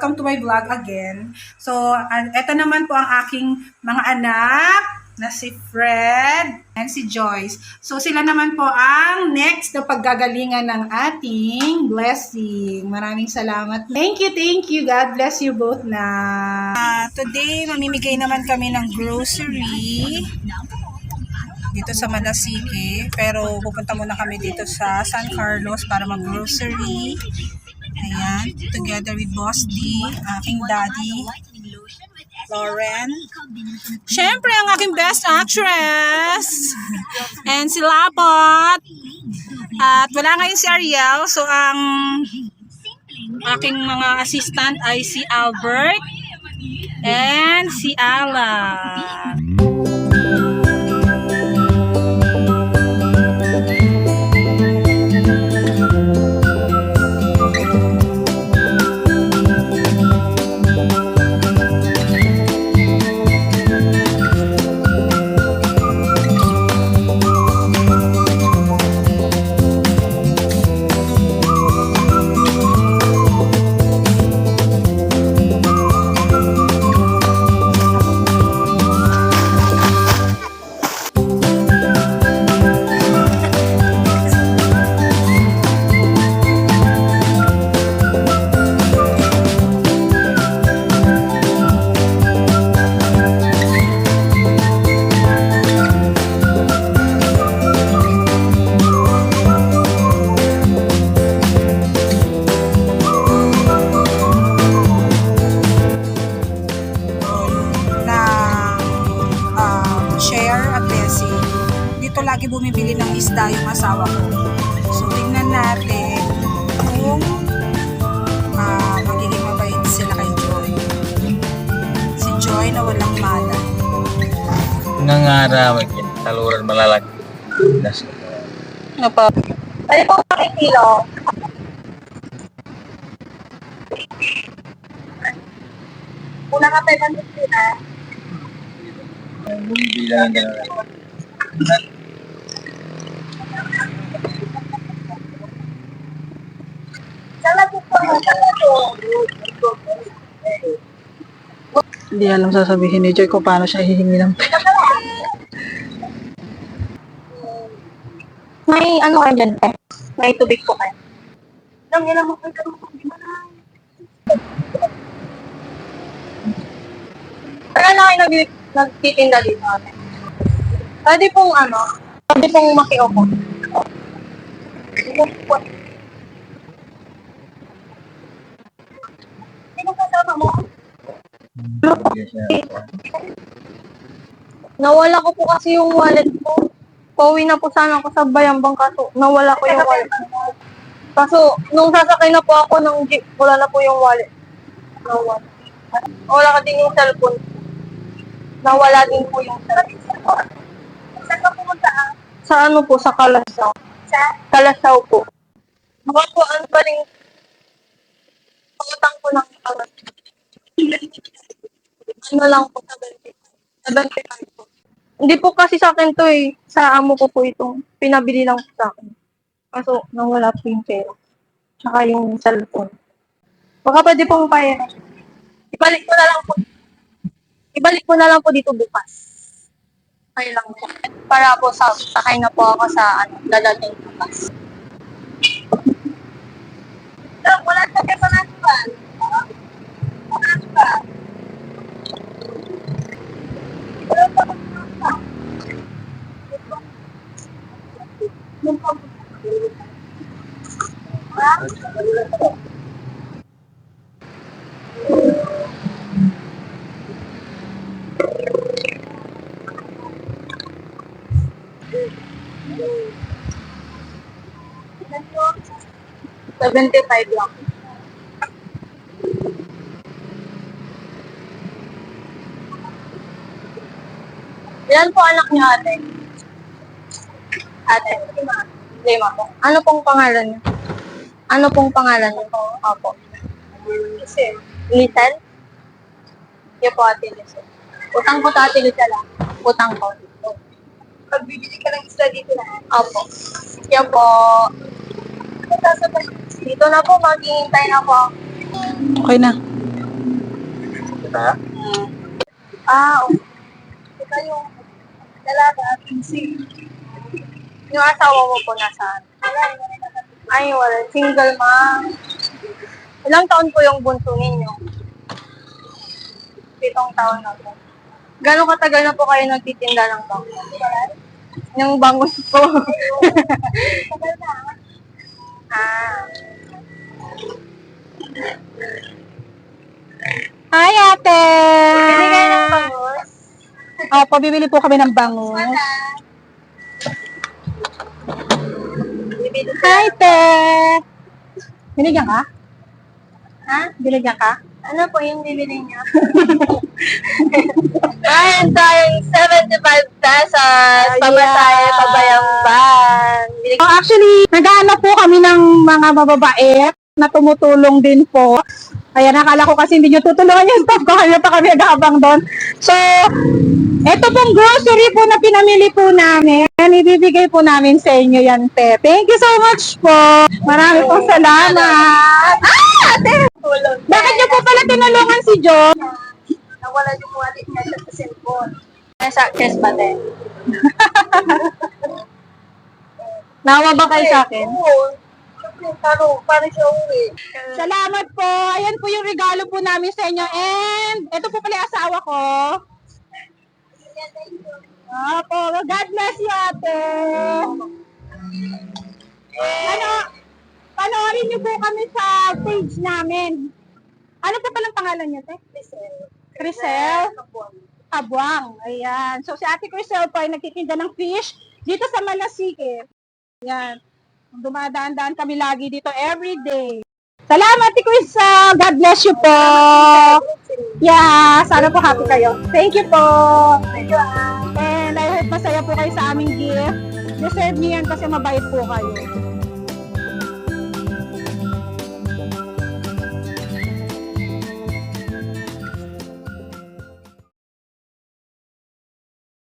welcome to my vlog again. So, uh, eto naman po ang aking mga anak na si Fred and si Joyce. So, sila naman po ang next na paggagalingan ng ating blessing. Maraming salamat. Thank you, thank you. God bless you both na. Ah, today, mamimigay naman kami ng grocery dito sa Malasiki. Pero pupunta muna kami dito sa San Carlos para mag-grocery. Ayan, together with Boss D, aking daddy, Lauren. Siyempre, ang aking best actress. And si Lapot. At wala ngayon si Ariel. So, ang aking mga assistant ay si Albert and si Alan. Lagi bumibili ng isda yung asawa ko. So, tingnan natin kung ah, magiging mabait sila kay Joy. Si Joy na walang malay. Nangarawag yan. Taluran malalaki. Das Ano pa? Ano po makikilo? Una ka pa ng na. Bibilang ka na. Sala po po. Sala po. Hindi alam sasabihin ni Joy kung paano siya hihingi ng pera. May ano kayo dyan, te? May tubig po kayo. Nang ilang mo kayo karong tubig mo na. Kaya na kayo nag nagtitinda dito, ate. Pwede pong ano, pwede pong makiupo. Upo po. Nawala ko po kasi yung wallet ko. Pauwi na po sana ako sa Bayambang kaso nawala ko yung wallet. Kaso nung sasakay na po ako ng jeep, wala na po yung wallet. Nawala. Wala ka din yung cellphone. Nawala din po yung cellphone. Saan ka pumunta ah? Sa ano po, sa Kalasaw. Sa? Kalasaw po. Baka po, ano ba rin, pangutang ko ng Kalasaw. Ano lang po, 75. 75 po. Hindi po kasi sa akin to eh. Sa amo ko po itong pinabili lang sa akin. Kaso nawala po yung pera. Tsaka yung cellphone. Baka pwede pong pera. Ibalik ko na lang po. Ibalik ko na lang po dito bukas. Kaya lang po. Para po sa sakay na po ako sa ano, dadating na bus. Wala sa kaya pa Wala pa. Seventy-five lang. Ilan po anak niyo ate? Ate? Lima. Lima po. Ano pong pangalan niyo? Ano pong pangalan niyo? Opo. Lisel. Lisel? Yan po ate Lisel. Utang ko to ate Lisel ah. Utang ko. Pagbibili ka ng isla dito na? Opo. Yan po. Dito na po, maghihintay na po. Okay na. Ha? Ah, okay. Ika yung dalaga, si yung asawa mo po nasaan? Ay, wala. Single mom. Ilang taon po yung bunso ninyo? Pitong taon na po. Gano'ng katagal na po kayo nagtitinda ng bangus? Yung bangus po. ah. Hi, ate! Bili kayo ng bangus? Opo, bibili po kami ng bangus. Bibili Hi, te! Binigyan ka? Ha? Binigyan ka? Ano po yung bibili niya? Bayad tayong 75 pesos. Pamasahe, Ayan. pabayang Bili Oh, actually, naghahanap po kami ng mga mababait na tumutulong din po. Kaya nakala ko kasi hindi nyo tutulungan yung staff ko, kaya pa kami naghabang doon. So, eto pong grocery po na pinamili po namin, ibibigay po namin sa inyo yan, te. Thank you so much po. Marami pong salamat. Ah, tulong. Bakit nyo po pala tinulungan si Jo? Nawala yung wallet niya sa cellphone. Nasa chest ba din? Nawa ba kayo sa akin? Oo. Paro, para siya uwi. Salamat po. Ayan po yung regalo po namin sa inyo. And, ito po pala yung asawa ko. Opo, God bless you, ate. Ano, panoorin niyo po kami sa page namin. Ano po palang pangalan niyo, te? Crisel. Crisel Abwang. Ayan. So, si ate Crisel po ay nagtitinda ng fish dito sa Malasike. Ayan. Dumadaan-daan kami lagi dito every day. Salamat, Ate Crisel. God bless you po. Yeah, sana po happy kayo. Thank you po. And I hope masaya po kayo sa aming gift. Deserve niyo yan kasi mabait po kayo.